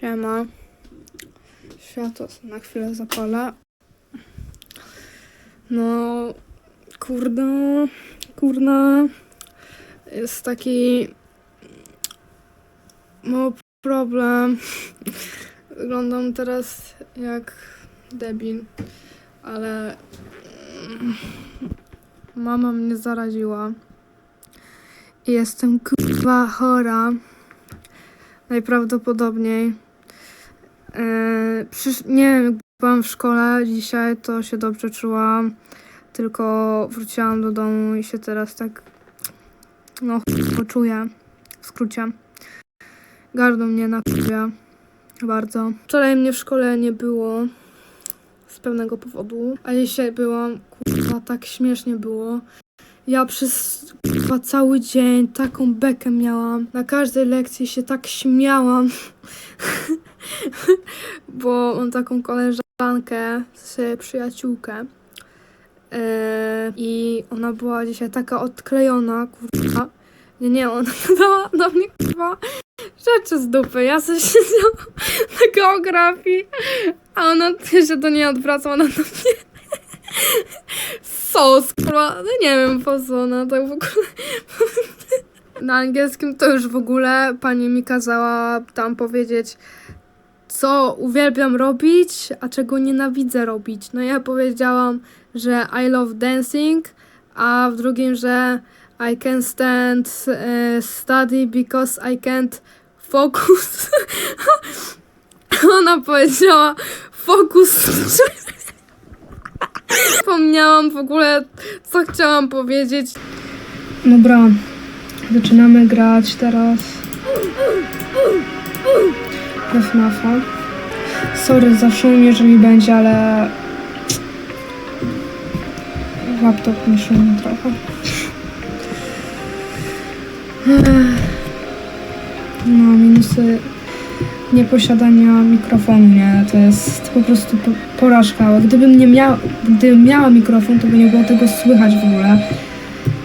Siema. Światło na chwilę zapalę. No, kurde, kurde. Jest taki mały problem. Wyglądam teraz jak debil, ale mm, mama mnie zaraziła. Jestem kurwa chora. Najprawdopodobniej. Yy, nie wiem, jak byłam w szkole dzisiaj, to się dobrze czułam. Tylko wróciłam do domu i się teraz tak. No, chujowo czuję. W skrócie. Gardło mnie napija. Bardzo. Wczoraj mnie w szkole nie było. Z pewnego powodu. A dzisiaj byłam. Kurwa, tak śmiesznie było. Ja przez kurwa cały dzień taką bekę miałam. Na każdej lekcji się tak śmiałam. Bo mam taką koleżankę, sobie przyjaciółkę. Eee, I ona była dzisiaj taka odklejona, kurwa. Nie, nie, ona dała do mnie kurwa rzeczy z dupy. Ja sobie siedziałam na geografii, a ona się do niej odwraca, ona do mnie sos, kurwa. No nie wiem po co ona tak w ogóle. Na angielskim to już w ogóle pani mi kazała tam powiedzieć, co uwielbiam robić, a czego nienawidzę robić. No ja powiedziałam, że I love dancing, a w drugim, że I can stand e, study because I can't focus. Ona powiedziała focus. Zapomniałam w ogóle, co chciałam powiedzieć. Dobra, zaczynamy grać teraz. FNAFa. Sorry za szum, jeżeli będzie, ale laptop mi szumi trochę. No, minusy nieposiadania mikrofonu, nie? To jest po prostu po- porażka. Gdybym nie miała, gdybym miała mikrofon, to by nie było tego słychać w ogóle.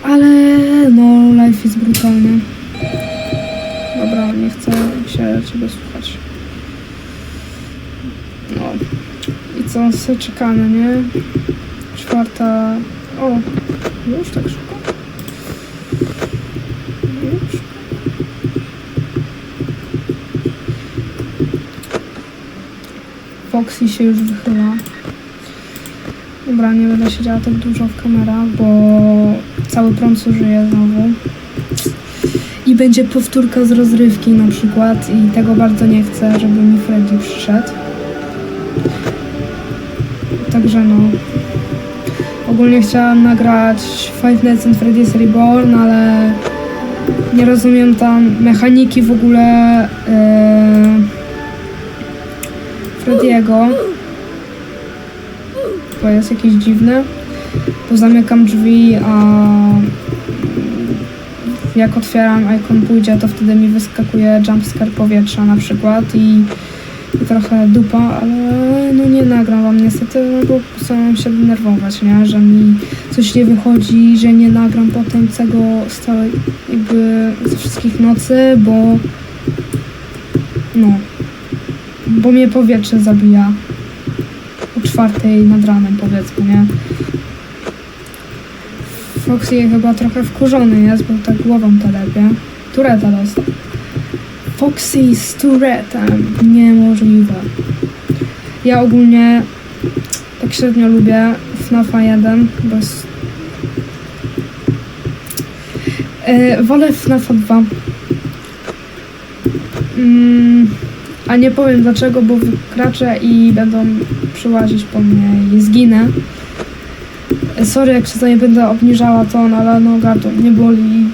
Ale no, life jest brutalny. Dobra, nie chcę się ciebie słuchać. No. I co, se czekamy, nie? Czwarta... O, już tak szybko? Już? Foxy się już wychyla. Dobra, nie będę siedziała tak dużo w kamerach, bo cały prąd zużyje znowu. I będzie powtórka z rozrywki na przykład i tego bardzo nie chcę, żeby mi Freddy przyszedł. Także no. Ogólnie chciałam nagrać Five Nights at Freddy's Reborn, ale nie rozumiem tam mechaniki w ogóle yy, Freddy'ego. Bo jest jakiś dziwny. Bo zamykam drzwi, a jak otwieram ikon pójdzie, to wtedy mi wyskakuje jumpscare powietrza na przykład i trochę dupa, ale no nie nagram wam niestety, no bo chcę się denerwować, nie? Że mi coś nie wychodzi, że nie nagram potem tego z całej, jakby ze wszystkich nocy, bo no, bo mnie powietrze zabija o czwartej nad ranem powiedzmy, nie? Foxy chyba trochę wkurzony jest, bo tak głową telepie. Tureta dostał. Foxy z Turetem. Niemożliwe. Ja ogólnie tak średnio lubię FNAFa 1, bo jest... Wolę FNAFa 2. Mm, a nie powiem dlaczego, bo wykraczę i będą przyłazić po mnie i zginę. Sorry, jak się nie będę obniżała ton, ale no gardło nie boli.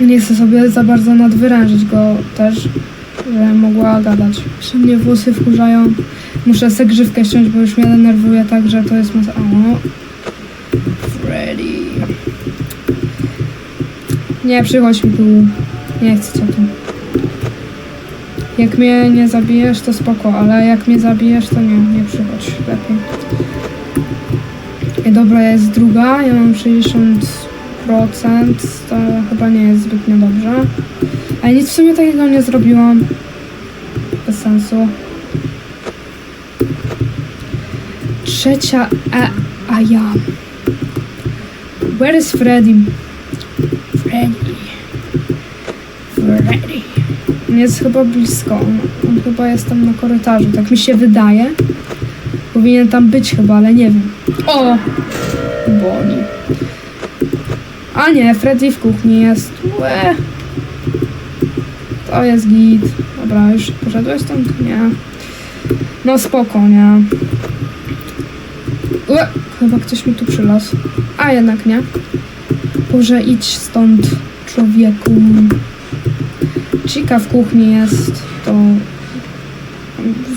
Nie chcę sobie za bardzo nadwyrężyć go też, że mogła gadać. Jeszcze mnie włosy wkurzają. Muszę sobie grzywkę ściąć, bo już mnie denerwuje tak, że to jest masa... O, Freddy. Nie, przychodź mi tu. Nie chcę cię tu. Jak mnie nie zabijesz, to spoko, ale jak mnie zabijesz, to nie, nie przychodź. Lepiej. Ej, dobra, jest druga, ja mam 60%, to chyba nie jest zbytnio dobrze. Ale nic w sumie takiego nie zrobiłam. Bez sensu. Trzecia, a, a ja. Where is Freddy? Freddy. Freddy. On Jest chyba blisko. On, on chyba jest tam na korytarzu. Tak mi się wydaje. Powinien tam być chyba, ale nie wiem. O! Boli. A nie, Freddy w kuchni jest. Łe. To jest git. Dobra, już poszedłeś stąd? Nie. No spoko, nie. Łe. Chyba ktoś mi tu przylazł. A jednak nie. Boże, idź stąd, człowieku. Chica w kuchni jest. To...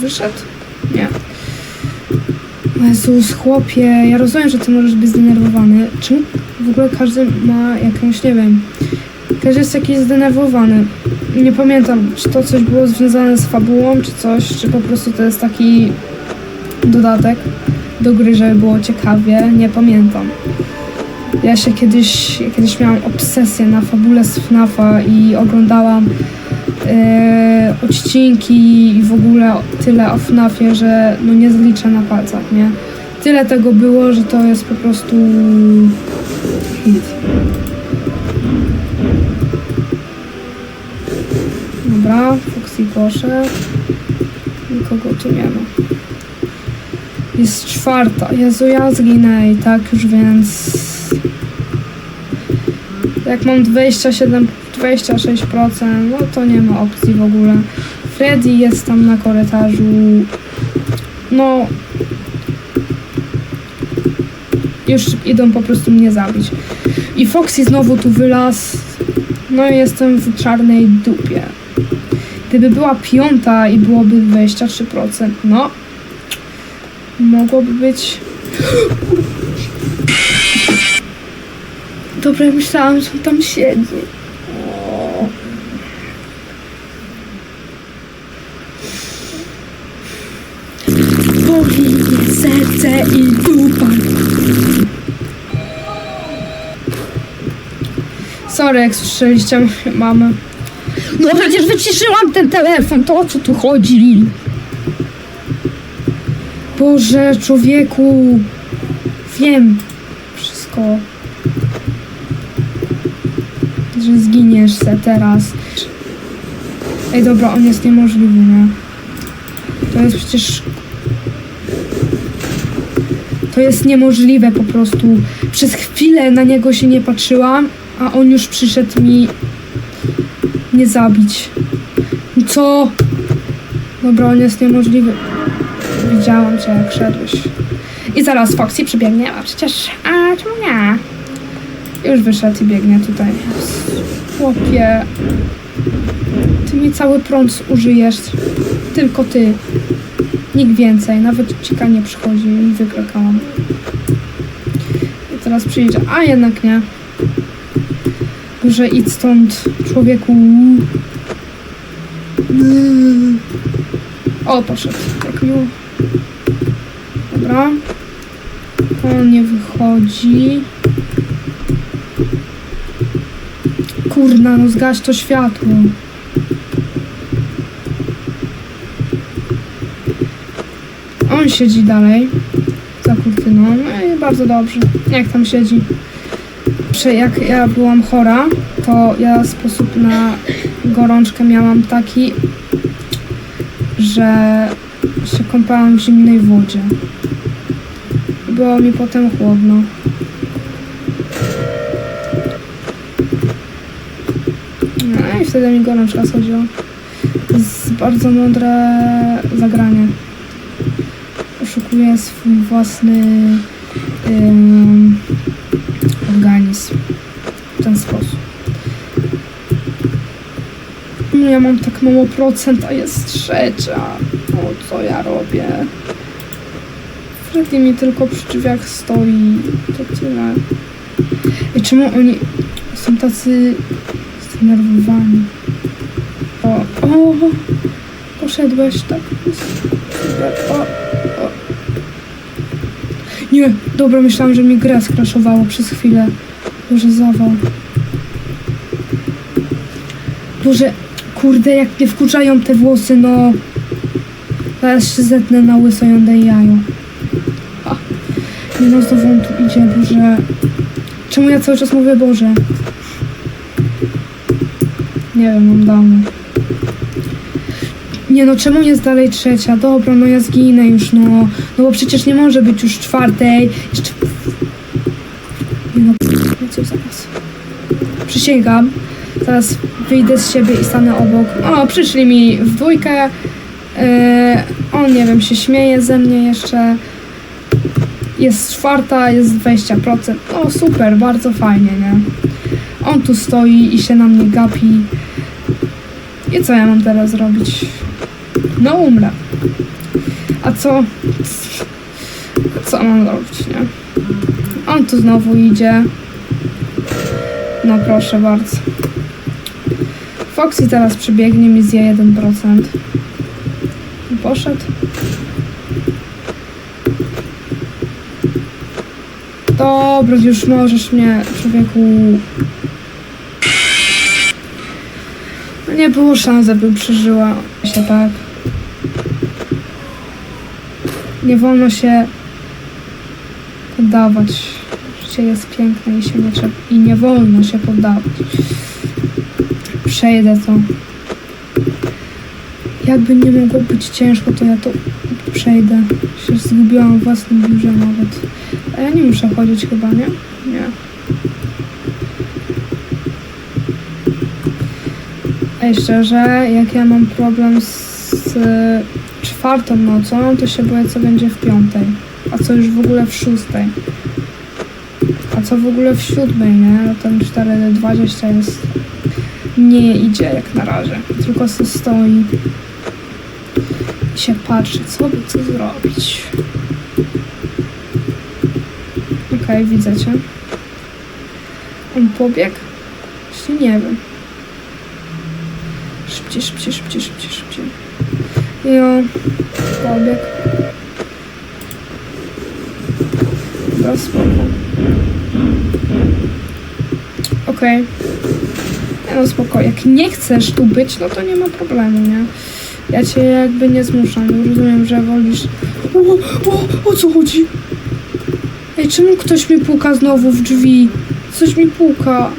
Wyszedł? Nie. Jezus, chłopie, ja rozumiem, że ty możesz być zdenerwowany. Czemu w ogóle każdy ma jakąś, nie wiem, każdy jest jakiś zdenerwowany. Nie pamiętam, czy to coś było związane z fabułą, czy coś, czy po prostu to jest taki dodatek do gry, żeby było ciekawie, nie pamiętam. Ja się kiedyś, kiedyś miałam obsesję na fabule z FNAFa i oglądałam e, odcinki i w ogóle tyle o FNAFie, że no nie zliczę na palcach, nie? Tyle tego było, że to jest po prostu hit. Dobra, Foxy poszedł. Nikogo tu nie ma. Jest czwarta. Jezu, ja zginę i tak już, więc... Jak mam 27, 26%, no to nie ma opcji w ogóle. Freddy jest tam na korytarzu. No... Już idą po prostu mnie zabić. I Foxy znowu tu wylazł. No i jestem w czarnej dupie. Gdyby była piąta i byłoby 23%, no mogłoby być. Dobra, myślałam, że tam siedzi. O. Serce i dupa. Sorry, jak słyszeliście mamę. No przecież wyciszyłam ten telefon, to o co tu chodzi? Boże, człowieku. Wiem wszystko. Że zginiesz se teraz. Ej, dobra, on jest niemożliwy, nie? To jest przecież... To jest niemożliwe po prostu. Przez chwilę na niego się nie patrzyłam, a on już przyszedł mi nie zabić. Co? Dobra, on jest niemożliwy. Widziałam cię, jak szedłeś. I zaraz Foxy przybiegnie, a przecież... A, czemu nie? Już wyszedł i biegnie tutaj. Chłopie... Ty mi cały prąd użyjesz. Tylko ty. Nikt więcej. Nawet cika nie przychodzi i wykrakałam. I teraz przyjdzie. A jednak nie. Że idź stąd, człowieku. O, poszedł. Jak miło. Dobra. On nie wychodzi. Kurna, no zgaś to światło. On siedzi dalej. Za kurtyną. No i bardzo dobrze. Jak tam siedzi? Prze- Jak ja byłam chora, to ja sposób na gorączkę miałam taki, że się kąpałam w zimnej wodzie. Było mi potem chłodno. No i wtedy mi gorączka schodziła. Jest bardzo mądre zagranie. Oszukuję swój własny ym, organizm w ten sposób. No ja mam tak mało procent, a jest trzecia. O, co ja robię? Freddy mi tylko przy drzwiach stoi. To tyle. I czemu oni są tacy zdenerwowani? O, o, poszedłeś tak. O, o. Nie, dobra, myślałam, że mi gra skraszowało przez chwilę. Boże, zawał. Boże, kurde, jak mnie wkurzają te włosy, no. Zaraz się zetnę na łyso oddaję jajo. Nie no, znowu on tu idzie, Boże. Czemu ja cały czas mówię Boże? Nie wiem, mam dawno. Nie no, czemu jest dalej trzecia? Dobra, no ja zginę już, no. No bo przecież nie może być już czwartej. Jeszcze... Nie no co zaraz. Przysięgam. Zaraz wyjdę z siebie i stanę obok. O, przyszli mi w dwójkę. Yy, on, nie wiem, się śmieje ze mnie jeszcze. Jest czwarta, jest 20%. O, super, bardzo fajnie, nie? On tu stoi i się na mnie gapi. I co ja mam teraz zrobić? No umrę. A co? Co mam zrobić, nie? On tu znowu idzie. No proszę bardzo. Foxy teraz przybiegnie mi zje 1%. I Poszedł. Dobra, już możesz mnie, człowieku. No nie było szans, abym przeżyła się tak. Nie wolno się poddawać. Życie jest piękne i się nie trzeba, i nie wolno się poddawać. Przejdę to. Jakby nie mogło być ciężko, to ja to przejdę. Się zgubiłam w własnym biurze nawet. A ja nie muszę chodzić chyba, nie? Nie. Ej, szczerze, jak ja mam problem z czwartą nocą, to się boję, co będzie w piątej. A co już w ogóle w szóstej. A co w ogóle w siódmej, nie? Ten 4.20 jest... Nie idzie jak na razie. Tylko se stoi i się patrzy, co by co zrobić. Okej, widzę cię. On pobiegł? Właśnie nie wiem. Szybciej, szybciej, szybciej, szybciej, szybciej. I on pobiegł. Dobra, spoko. Okej. Nie No spoko, jak nie chcesz tu być, no to nie ma problemu, nie? Ja cię jakby nie zmuszam, rozumiem, że wolisz... O, o, o co chodzi? Ej, czemu ktoś mi puka znowu w drzwi? Coś mi puka.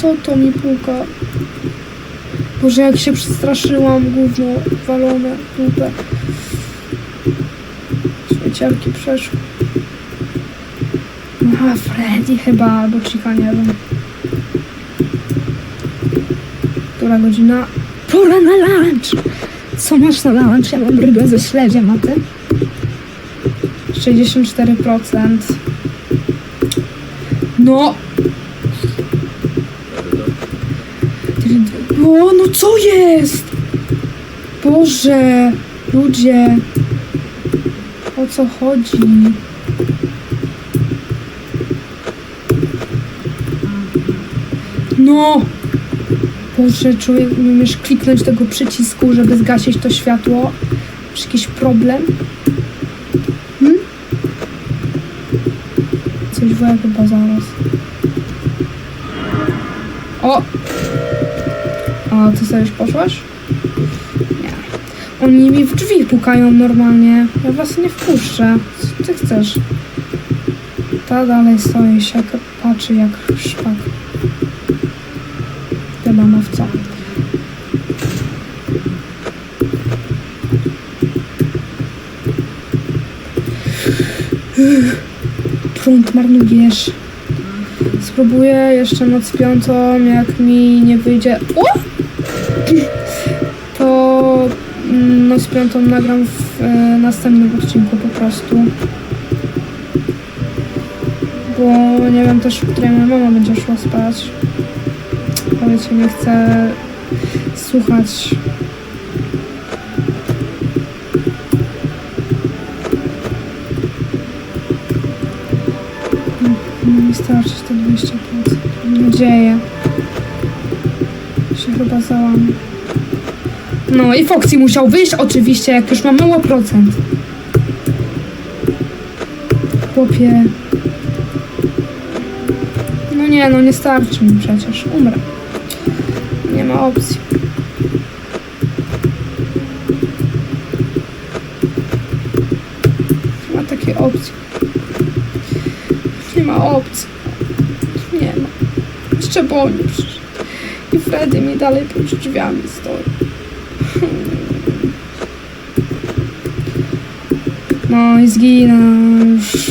Co to mi puka? Boże, jak się przestraszyłam, gówno walone, dupę. Śmieciarki przeszły. Aha, Freddy chyba, albo Chica, nie wiem. Która godzina? Pora na lunch! Co masz na lunch? Ja mam rybę ze śledziem, a ty? 64%. No! O, no co jest? Boże! Ludzie! O co chodzi? No! Boże, człowiek, umiesz kliknąć tego przycisku, żeby zgasić to światło? Masz jakiś problem? Hmm? Coś woła chyba zaraz. O! A, ty sobie już poszłaś? Nie. Oni mi w drzwi pukają normalnie. Ja was nie wpuszczę. Co ty chcesz? Ta dalej stoi się, patrzy jak szpak. Prąd marnujesz. Spróbuję jeszcze noc piątą, jak mi nie wyjdzie. O! To mm, noc piątą nagram w e, następnym odcinku po prostu. Bo nie wiem też, w której moja mama będzie szła spać. A wiecie, nie chcę słuchać. Starczy te 200 płyt. Mam nadzieję. Się chyba załamie. No i Foxy musiał wyjść oczywiście, jak już mam mało procent. Chłopie. No nie, no nie starczy mi przecież. Umrę. Nie ma opcji. Nie ma takiej opcji. Bonnie przyszedł. I Freddy mi dalej pod drzwiami stoi. No i zginę już.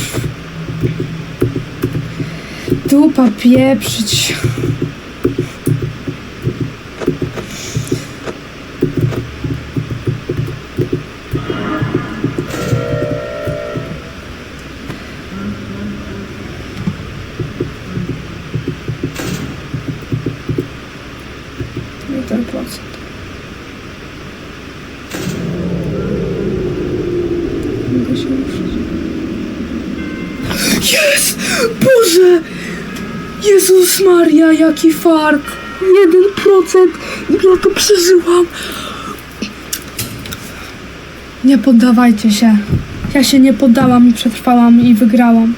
Dupa pieprzyć. Jeden procent. Mogę się ruszyć. Jest! Boże! Maria, jaki! Jeden procent i ja to przeżyłam! Nie poddawajcie się. Ja się nie poddałam i przetrwałam i wygrałam.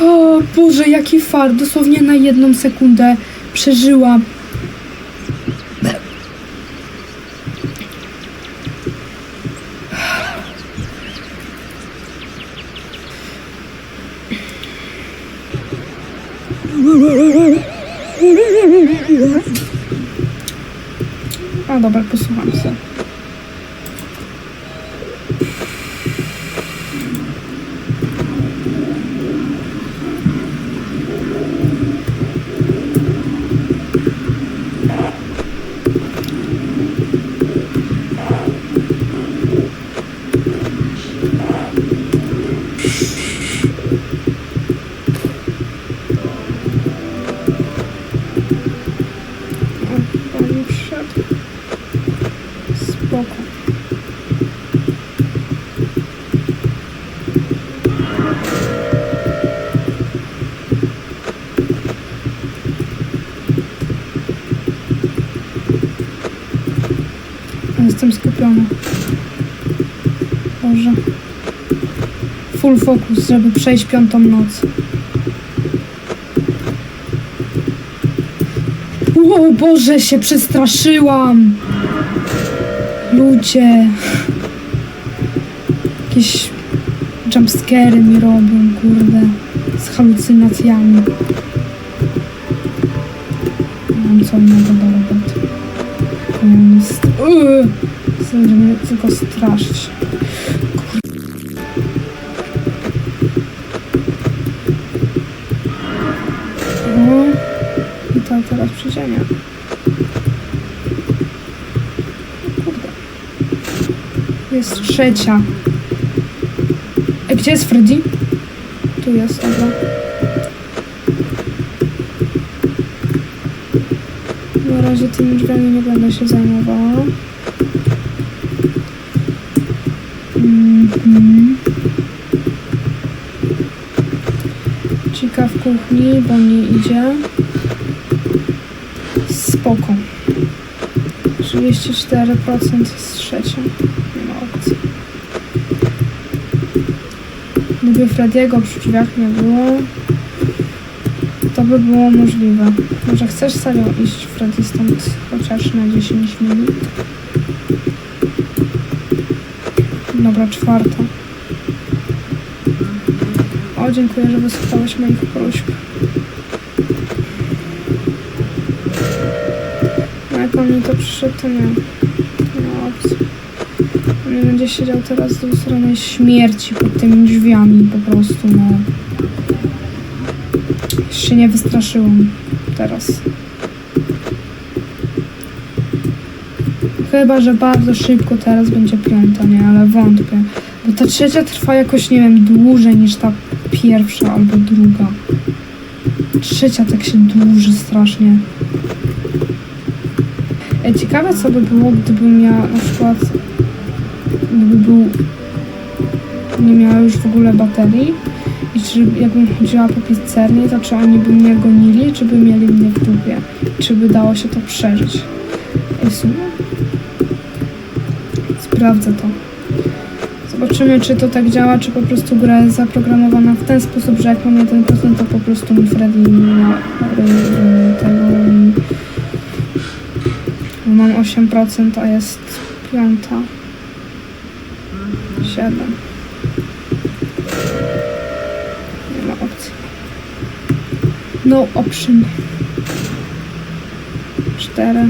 O Boże, jaki fart! Dosłownie na jedną sekundę przeżyłam. Spoko. Jestem skupiona. Boże. Full focus, żeby przejść piątą noc. O Boże, się przestraszyłam! Ludzie. Jakieś jumpscary mi robią, kurde. Z halucynacjami. Mam co innego do roboty. Powinien jest... Uuu! Chcę mnie tylko straszyć. O, i to teraz przyziemia. Kurde. Jest trzecia. E, gdzie jest Freddy? Tu jest, dobra. Na razie tymi drzwiami nie będę się zajmowała. Mhm. Cika w kuchni, bo nie idzie. Spoko. 34% jest trzecia. Gdyby Frediego przy drzwiach nie było, to by było możliwe. Może chcesz serio iść Freddy stąd chociaż na 10 minut? Dobra, czwarta. O, dziękuję, że wysłuchałeś moich próśb. No jak on mi to przyszedł, to nie. Nie ma opcji. On nie będzie siedział teraz z strony śmierci pod tymi drzwiami po prostu, no. Się nie wystraszyłam teraz. Chyba, że bardzo szybko teraz będzie piąta, nie? Ale wątpię. Bo ta trzecia trwa jakoś, nie wiem, dłużej niż ta pierwsza albo druga. Trzecia tak się dłuży strasznie. Ciekawe co by było, gdybym ja na gdyby był nie miała już w ogóle baterii i czy jakbym chodziła po pizzerni, to czy oni by mnie gonili, czy by mieli mnie w dupie? Czy by dało się to przeżyć? I w sumie sprawdzę to. Zobaczymy, czy to tak działa, czy po prostu gra jest zaprogramowana w ten sposób, że jak mam 1%, to po prostu mi Freddy ma y, tego i mam 8%, a jest piąta. Nie ma opcji. No option. Cztery.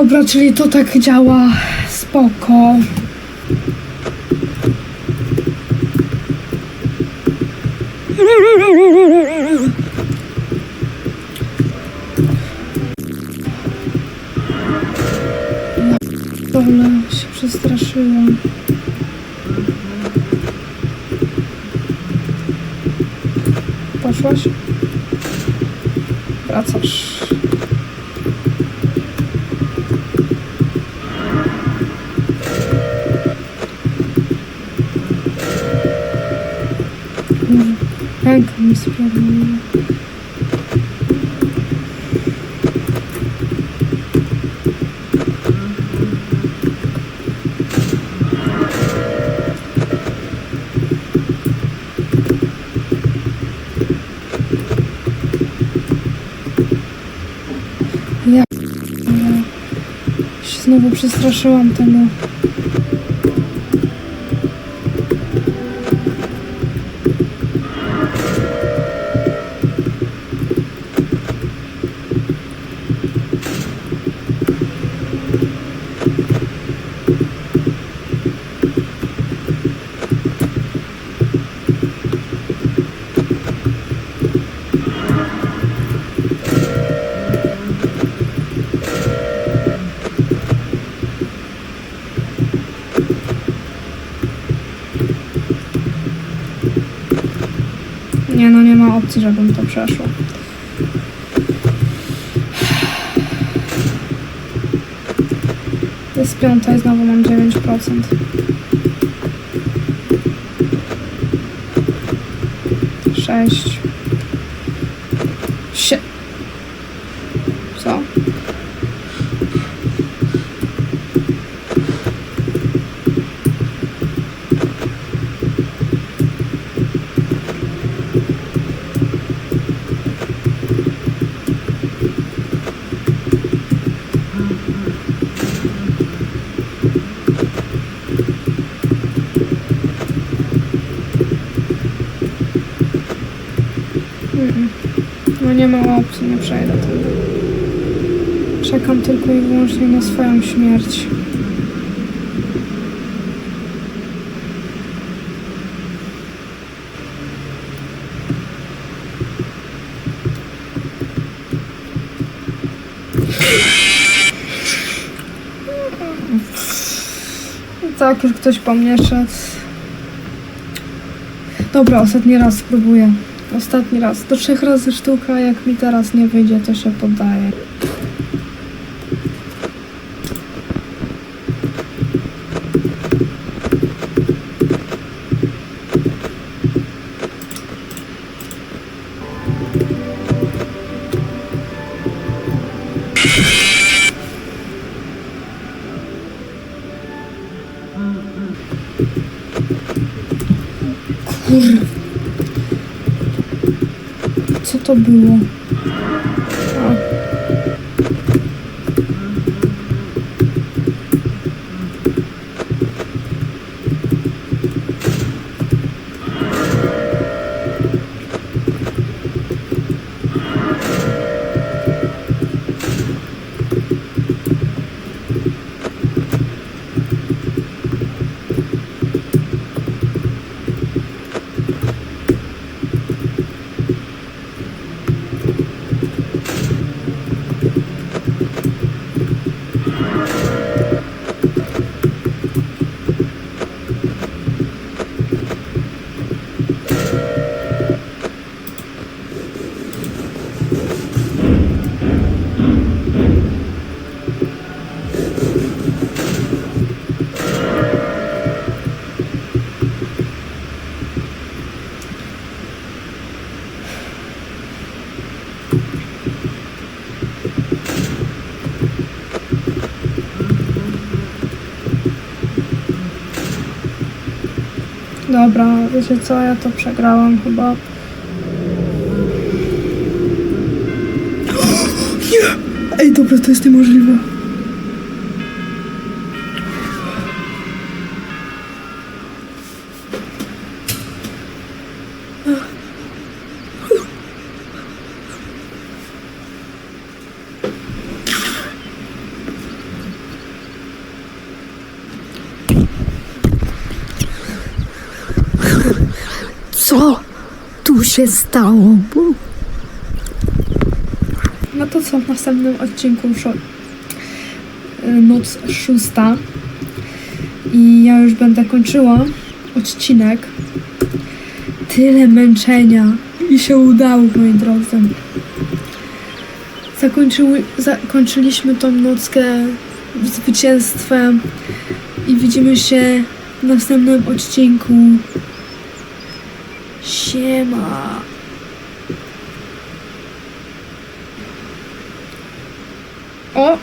Dobra, czyli to tak działa. Spoko. Mi spierdoliła. Ja się znowu przestraszyłam tego. Opcji, żebym to przeszła. Jest piąta i znowu mam 9%. Sześć. Nie ma opcji, nie przejdę tego. Czekam tylko i wyłącznie na swoją śmierć. Tak, już ktoś po mnie szedł. Dobra, ostatni raz spróbuję. Ostatni raz. Do trzech razy sztuka, jak mi teraz nie wyjdzie, to się poddaję. Kur... 我不要 Dobra, wiecie co, ja to przegrałam chyba. Nie! Ej, dobra, to jest niemożliwe. Się stało? Bo No to co w następnym odcinku y, noc szósta i ja już będę kończyła odcinek. Tyle męczenia i się udało, moi drodzy. Zakończyły, zakończyliśmy tą nockę zwycięstwem i widzimy się w następnym odcinku. Siema. O!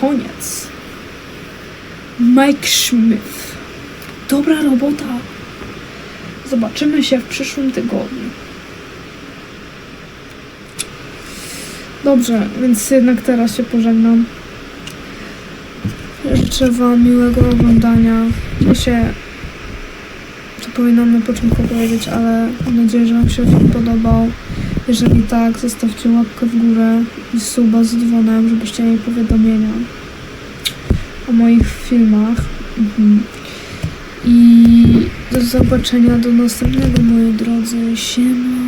Koniec. Mike Schmidt. Dobra robota. Zobaczymy się w przyszłym tygodniu. Dobrze, więc jednak teraz się pożegnam. Życzę Wam miłego oglądania. Ja się powinnam na początku powiedzieć, ale mam nadzieję, że Wam się film podobał. Jeżeli tak, zostawcie łapkę w górę i suba z dzwonem, żebyście mieli powiadomienia o moich filmach. Mhm. I do zobaczenia do następnego, moi drodzy. Siema.